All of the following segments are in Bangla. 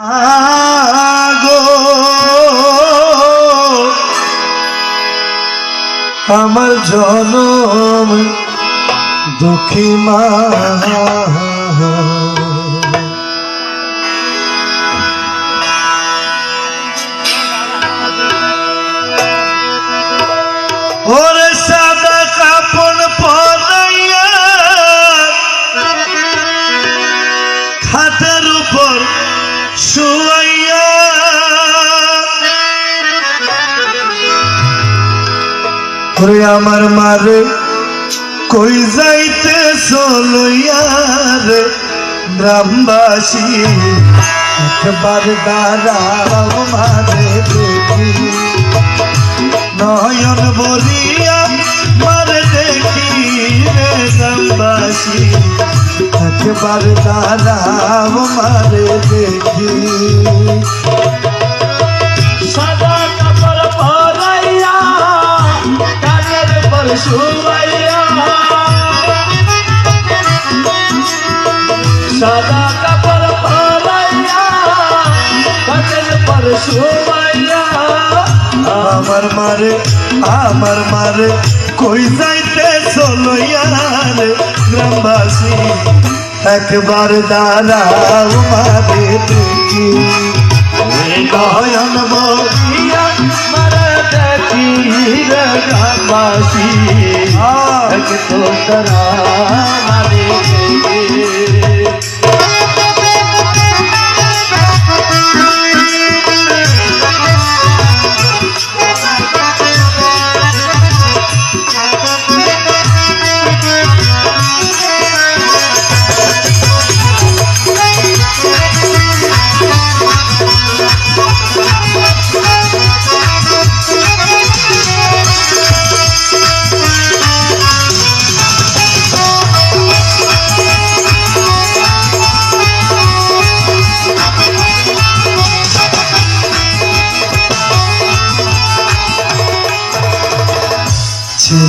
আগো। আমার জনম দুঃখী মা। ওরে শুয়াইয়া ওরে আমার মারে কই যাইতে চলইয়া রে? গ্রামবাসী, একবার দাঁড়াও মারে দেখি। নয়ন বলিয়া মারে দেখি রে গ্রামবাসী। একবার দাঁড়াও মারে দেখি। সাদা কাপড় পরাইয়া, কানের পর শুয়াইয়া। সাদা কাপড় পরাইয়া, কানের পর শুয়াইয়া। আমার মারে আমার মারে, কই যাইতে চলইয়া ইয়ার গ্রামবাসী একবার দাঁড়াও মারে দেখি নয়ন বলিয়া মারা দেখি রে গ্রামবাসী এক তো তারা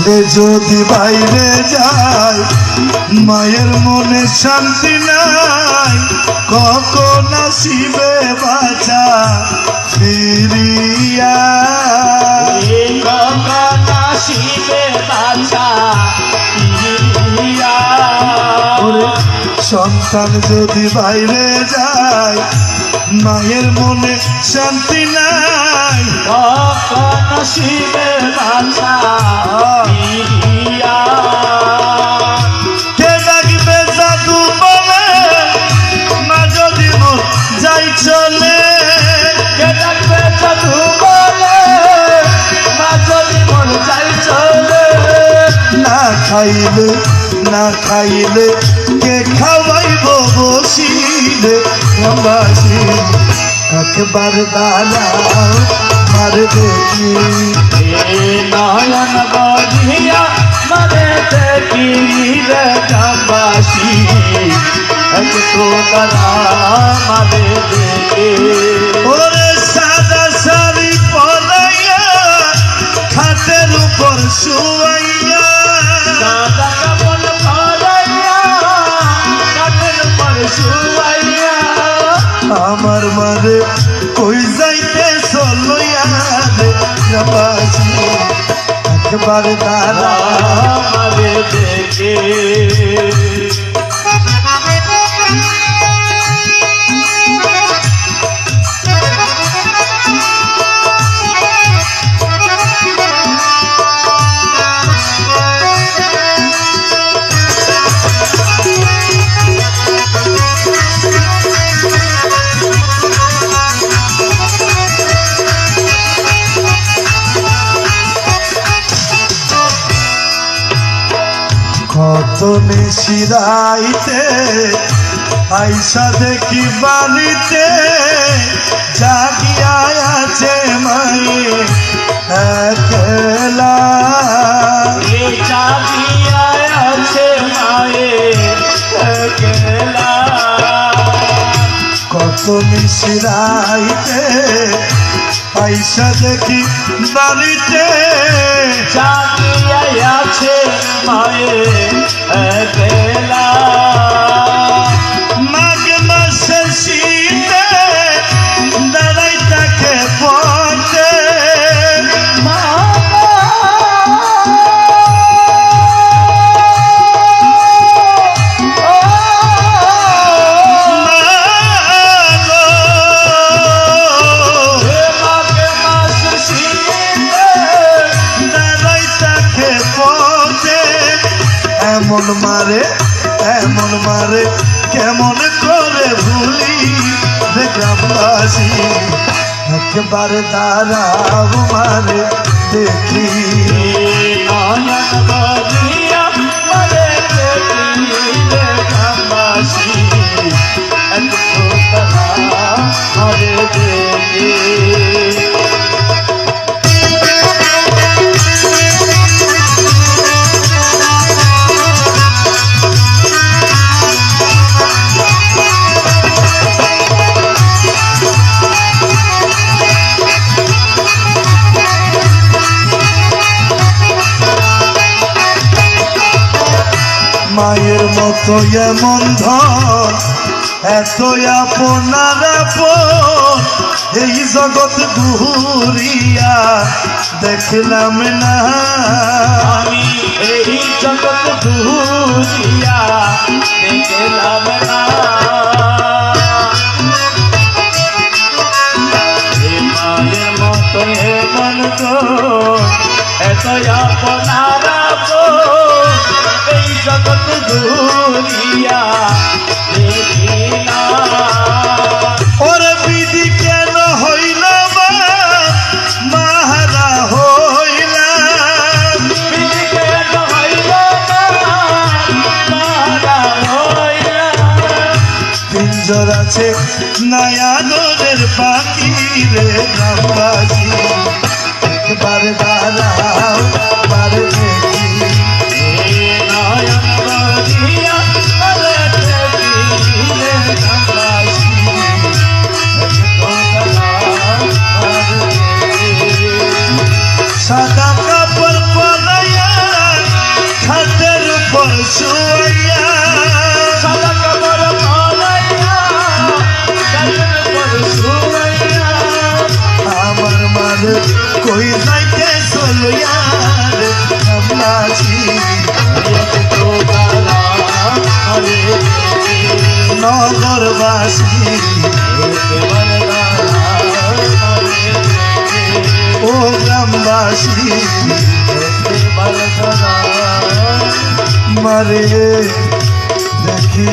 ছেলে যদি বাইরে যায় মায়ের মনে শান্তি নাই কখন আসিবে বাঁচা ফিরিয়া? বাছা সন্তান যদি বাইরে যায় মায়ের মনে শান্তি নাই। কে ডাকবে জাদু বলে? মা যদি যাই চলে। কে ডাকবে জাদু বলে? মা যদি যাই চলে। না খাইলে না খাইলে কে খাওয়াইব বসিলে গ্রামবাসী একবার দাঁড়াও, মার দেখি। নয়ন বলিয়া মনে দেখি রে গ্রামবাসী। এক তো মারে দেখে। কই যাইতে চলইয়া একবার দাঁড়া দেখে। কত নিশিরাইতে আইসা দেখি বালিতে জাগিয়া আছে মায়ে একলা। চাবিয়া আছে মায়ে একলা। কত মিশরাইতে পয়সা দেখি বাড়িতে চাবিয়া আছে মায়ের একলা তোমারে কেমন করে ভুলি গ্রামবাসী? একবার দাঁড়াও মারে দেখি। গ্রামবাসী মায়ের মতো এমন ধন এত আপনার আপন। এই জগৎ ঘুরিয়া দেখলাম না। আমি এই জগৎ ঘুরিয়া দেখলাম না। মায়ের মতো হে মন তো এত আপনার না ওরে বিধি কেন হইল মা মাহারা হইলাম হইল না, মারা হইল। পিঞ্জর আছে নয়ানরের পাখি রে গ্রামবাসী। একবার দাঁড়াও কই যাইতে চলিয়া রে গ্রামবাসী এক ফোঁটা মরে দেখি। নগরবাসী। ও গ্রামবাসী মারে দেখি